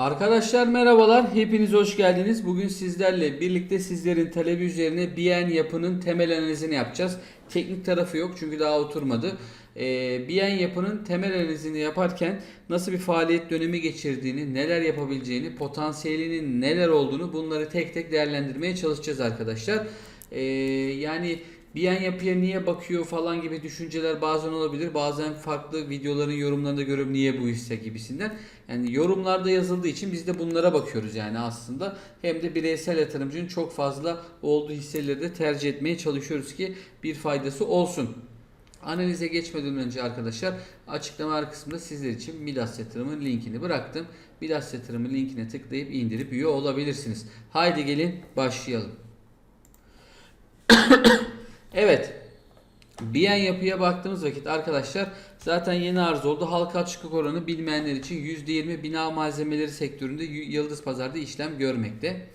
Arkadaşlar merhabalar, hepiniz hoş geldiniz. Bugün sizlerle birlikte sizlerin talebi üzerine BN yapının temel analizini yapacağız. Teknik tarafı yok çünkü daha oturmadı. Ee, BN yapının temel analizini yaparken nasıl bir faaliyet dönemi geçirdiğini, neler yapabileceğini, potansiyelinin neler olduğunu bunları tek tek değerlendirmeye çalışacağız arkadaşlar. Ee, yani BN yapıya niye bakıyor falan gibi düşünceler bazen olabilir. Bazen farklı videoların yorumlarında görüp niye bu hisse gibisinden. Yani yorumlarda yazıldığı için biz de bunlara bakıyoruz yani aslında. Hem de bireysel yatırımcının çok fazla olduğu hisseleri de tercih etmeye çalışıyoruz ki bir faydası olsun. Analize geçmeden önce arkadaşlar açıklama kısmında sizler için Midas Yatırım'ın linkini bıraktım. Midas Yatırım'ın linkine tıklayıp indirip üye olabilirsiniz. Haydi gelin başlayalım. Evet. BN yapıya baktığımız vakit arkadaşlar zaten yeni arz oldu. Halka açıklık oranı bilmeyenler için %20 bina malzemeleri sektöründe Yıldız Pazar'da işlem görmekte.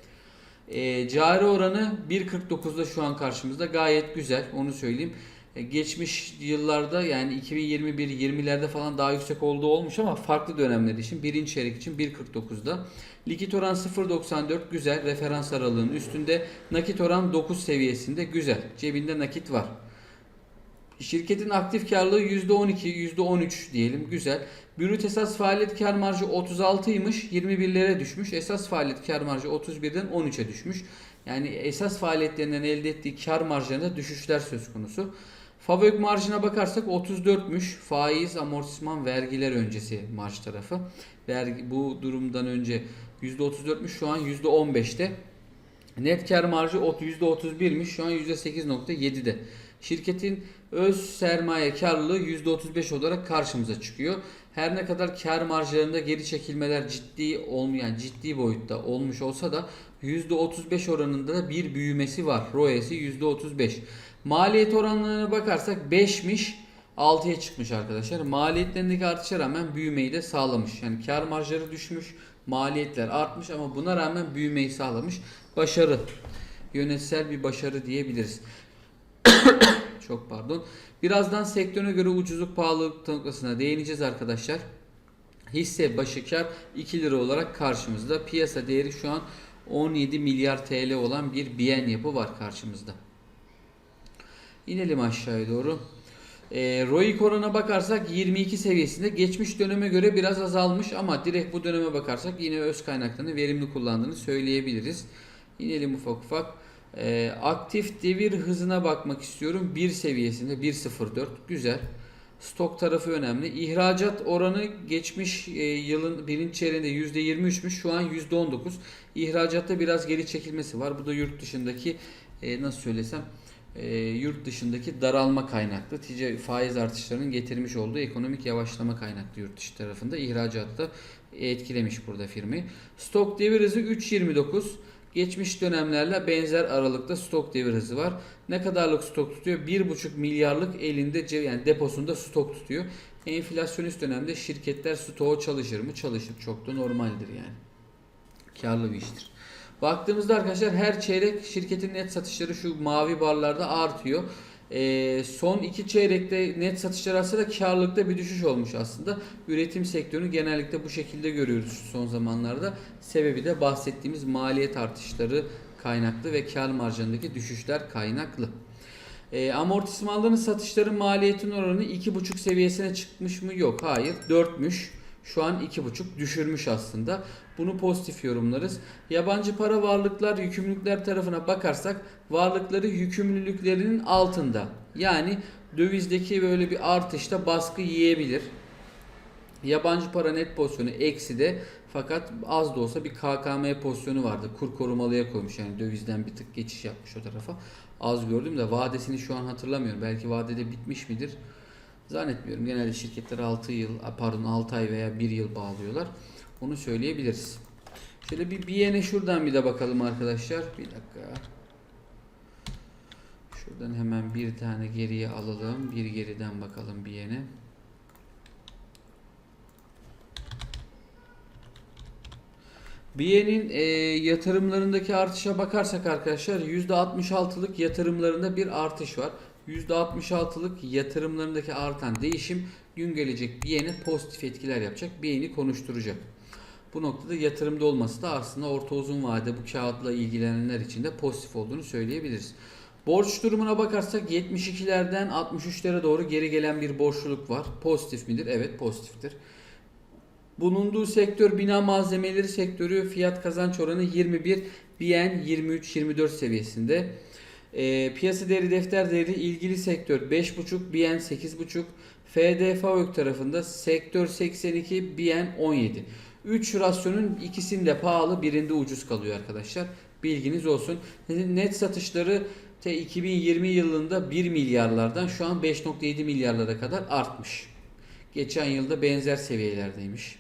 E, cari oranı 1.49'da şu an karşımızda gayet güzel onu söyleyeyim. E, geçmiş yıllarda yani 2021-20'lerde falan daha yüksek olduğu olmuş ama farklı dönemler için birinci çeyrek için 1.49'da. Likit oran 0.94 güzel referans aralığının üstünde. Nakit oran 9 seviyesinde güzel. Cebinde nakit var. Şirketin aktif karlılığı %12, %13 diyelim güzel. Brüt esas faaliyet kar marjı 36'ymış 21'lere düşmüş. Esas faaliyet kar marjı 31'den 13'e düşmüş. Yani esas faaliyetlerinden elde ettiği kar marjlarında düşüşler söz konusu. Favök marjına bakarsak 34'müş. Faiz, amortisman, vergiler öncesi marj tarafı. Vergi, bu durumdan önce %34'müş şu an %15'te. Net kar marjı ot- %31'miş şu an %8.7'de. Şirketin öz sermaye karlılığı %35 olarak karşımıza çıkıyor. Her ne kadar kar marjlarında geri çekilmeler ciddi olmayan ciddi boyutta olmuş olsa da %35 oranında da bir büyümesi var. ROE'si %35. Maliyet oranlarına bakarsak 5'miş 6'ya çıkmış arkadaşlar. Maliyetlerindeki artışa rağmen büyümeyi de sağlamış. Yani kar marjları düşmüş, maliyetler artmış ama buna rağmen büyümeyi sağlamış. Başarı. Yönetsel bir başarı diyebiliriz. Çok pardon. Birazdan sektöre göre ucuzluk pahalılık noktasına değineceğiz arkadaşlar. Hisse başı kar 2 lira olarak karşımızda. Piyasa değeri şu an 17 milyar TL olan bir BN yapı var karşımızda. İnelim aşağıya doğru. E, ROIC oranına bakarsak 22 seviyesinde geçmiş döneme göre biraz azalmış ama direkt bu döneme bakarsak yine öz kaynaklarını verimli kullandığını söyleyebiliriz. İnelim ufak ufak. E, aktif devir hızına bakmak istiyorum. 1 seviyesinde 1.04 güzel. Stok tarafı önemli. İhracat oranı geçmiş e, yılın birinci çeyreğinde %23'müş. Şu an %19. İhracatta biraz geri çekilmesi var. Bu da yurt dışındaki e, nasıl söylesem e, yurt dışındaki daralma kaynaklı ticari faiz artışlarının getirmiş olduğu ekonomik yavaşlama kaynaklı yurt dışı tarafında ihracatta etkilemiş burada firmayı. Stok devir hızı 3.29. Geçmiş dönemlerle benzer aralıkta stok devir hızı var. Ne kadarlık stok tutuyor? 1,5 milyarlık elinde yani deposunda stok tutuyor. Enflasyonist dönemde şirketler stoğu çalışır mı? Çalışır. Çok da normaldir yani. Karlı bir iştir. Baktığımızda arkadaşlar her çeyrek şirketin net satışları şu mavi barlarda artıyor. Ee, son iki çeyrekte net satışlar aslında karlılıkta bir düşüş olmuş aslında. Üretim sektörünü genellikle bu şekilde görüyoruz son zamanlarda. Sebebi de bahsettiğimiz maliyet artışları kaynaklı ve kar marjındaki düşüşler kaynaklı. E, amortismanların satışların maliyetin oranı 2,5 seviyesine çıkmış mı? Yok. Hayır. 4'müş. Şu an 2,5 düşürmüş aslında. Bunu pozitif yorumlarız. Yabancı para varlıklar, yükümlülükler tarafına bakarsak varlıkları yükümlülüklerinin altında. Yani dövizdeki böyle bir artışta baskı yiyebilir. Yabancı para net pozisyonu eksi de fakat az da olsa bir KKM pozisyonu vardı. Kur korumalıya koymuş yani dövizden bir tık geçiş yapmış o tarafa. Az gördüm de vadesini şu an hatırlamıyorum. Belki vadede bitmiş midir? Zannetmiyorum. Genelde şirketler 6 yıl, pardon 6 ay veya 1 yıl bağlıyorlar. Onu söyleyebiliriz. Şöyle bir BN'e şuradan bir de bakalım arkadaşlar. Bir dakika. Şuradan hemen bir tane geriye alalım. Bir geriden bakalım BN'e. BN'in e, yatırımlarındaki artışa bakarsak arkadaşlar %66'lık yatırımlarında bir artış var. %66'lık yatırımlarındaki artan değişim gün gelecek BN'e pozitif etkiler yapacak. BN'i konuşturacak. Bu noktada yatırımda olması da aslında orta uzun vade bu kağıtla ilgilenenler için de pozitif olduğunu söyleyebiliriz. Borç durumuna bakarsak 72'lerden 63'lere doğru geri gelen bir borçluluk var. Pozitif midir? Evet pozitiftir. Bulunduğu sektör bina malzemeleri sektörü fiyat kazanç oranı 21, BN 23-24 seviyesinde. Ee, piyasa değeri defter değeri ilgili sektör 5.5, BN 8.5, FD FAVÖK tarafında sektör 82, BN 17. 3 rasyonun ikisinde pahalı birinde ucuz kalıyor arkadaşlar. Bilginiz olsun. Net satışları te 2020 yılında 1 milyarlardan şu an 5.7 milyarlara kadar artmış. Geçen yılda benzer seviyelerdeymiş.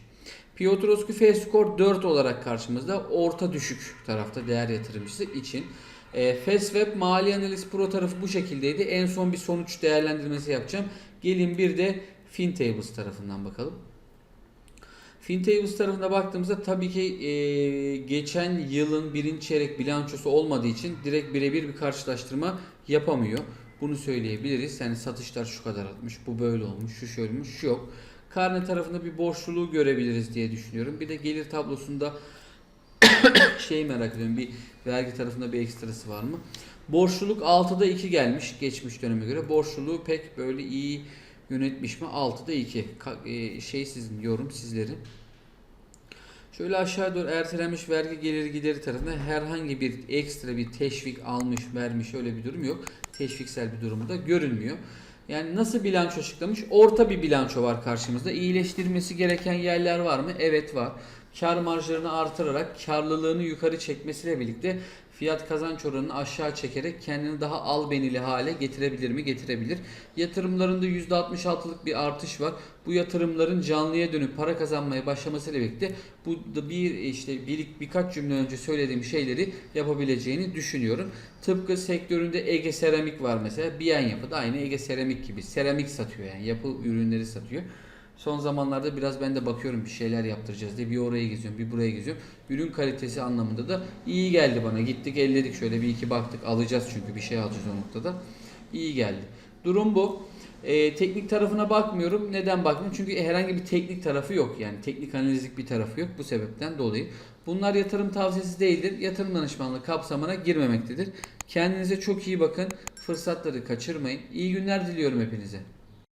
Piotrowski F-Score 4 olarak karşımızda orta düşük tarafta değer yatırımcısı için. E, Fastweb Mali Analiz Pro tarafı bu şekildeydi. En son bir sonuç değerlendirmesi yapacağım. Gelin bir de FinTables tarafından bakalım. FinTables tarafına baktığımızda tabii ki e, geçen yılın birinci çeyrek bilançosu olmadığı için direkt birebir bir karşılaştırma yapamıyor. Bunu söyleyebiliriz. Yani satışlar şu kadar artmış, bu böyle olmuş, şu şöyle olmuş, şu yok. Karne tarafında bir borçluluğu görebiliriz diye düşünüyorum. Bir de gelir tablosunda şey merak ediyorum. Bir vergi tarafında bir ekstrası var mı? Borçluluk 6'da 2 gelmiş geçmiş döneme göre. Borçluluğu pek böyle iyi yönetmiş mi? 6'da 2. Ka- e, şey sizin yorum sizlerin. Şöyle aşağı doğru ertelenmiş vergi geliri gideri tarafında herhangi bir ekstra bir teşvik almış vermiş öyle bir durum yok. Teşviksel bir durumu da görünmüyor. Yani nasıl bilanço açıklamış? Orta bir bilanço var karşımızda. İyileştirmesi gereken yerler var mı? Evet var. Kar marjlarını artırarak karlılığını yukarı çekmesiyle birlikte fiyat kazanç oranını aşağı çekerek kendini daha albenili hale getirebilir mi? Getirebilir. Yatırımlarında %66'lık bir artış var. Bu yatırımların canlıya dönüp para kazanmaya başlamasıyla birlikte bu da bir işte bir, birkaç cümle önce söylediğim şeyleri yapabileceğini düşünüyorum. Tıpkı sektöründe Ege Seramik var mesela. Biyen yapı da aynı Ege Seramik gibi. Seramik satıyor yani. Yapı ürünleri satıyor. Son zamanlarda biraz ben de bakıyorum bir şeyler yaptıracağız diye bir oraya geziyorum bir buraya geziyorum. Ürün kalitesi anlamında da iyi geldi bana. Gittik elledik şöyle bir iki baktık alacağız çünkü bir şey alacağız o noktada. İyi geldi. Durum bu. Ee, teknik tarafına bakmıyorum. Neden bakmıyorum? Çünkü herhangi bir teknik tarafı yok. Yani teknik analizlik bir tarafı yok. Bu sebepten dolayı. Bunlar yatırım tavsiyesi değildir. Yatırım danışmanlığı kapsamına girmemektedir. Kendinize çok iyi bakın. Fırsatları kaçırmayın. İyi günler diliyorum hepinize.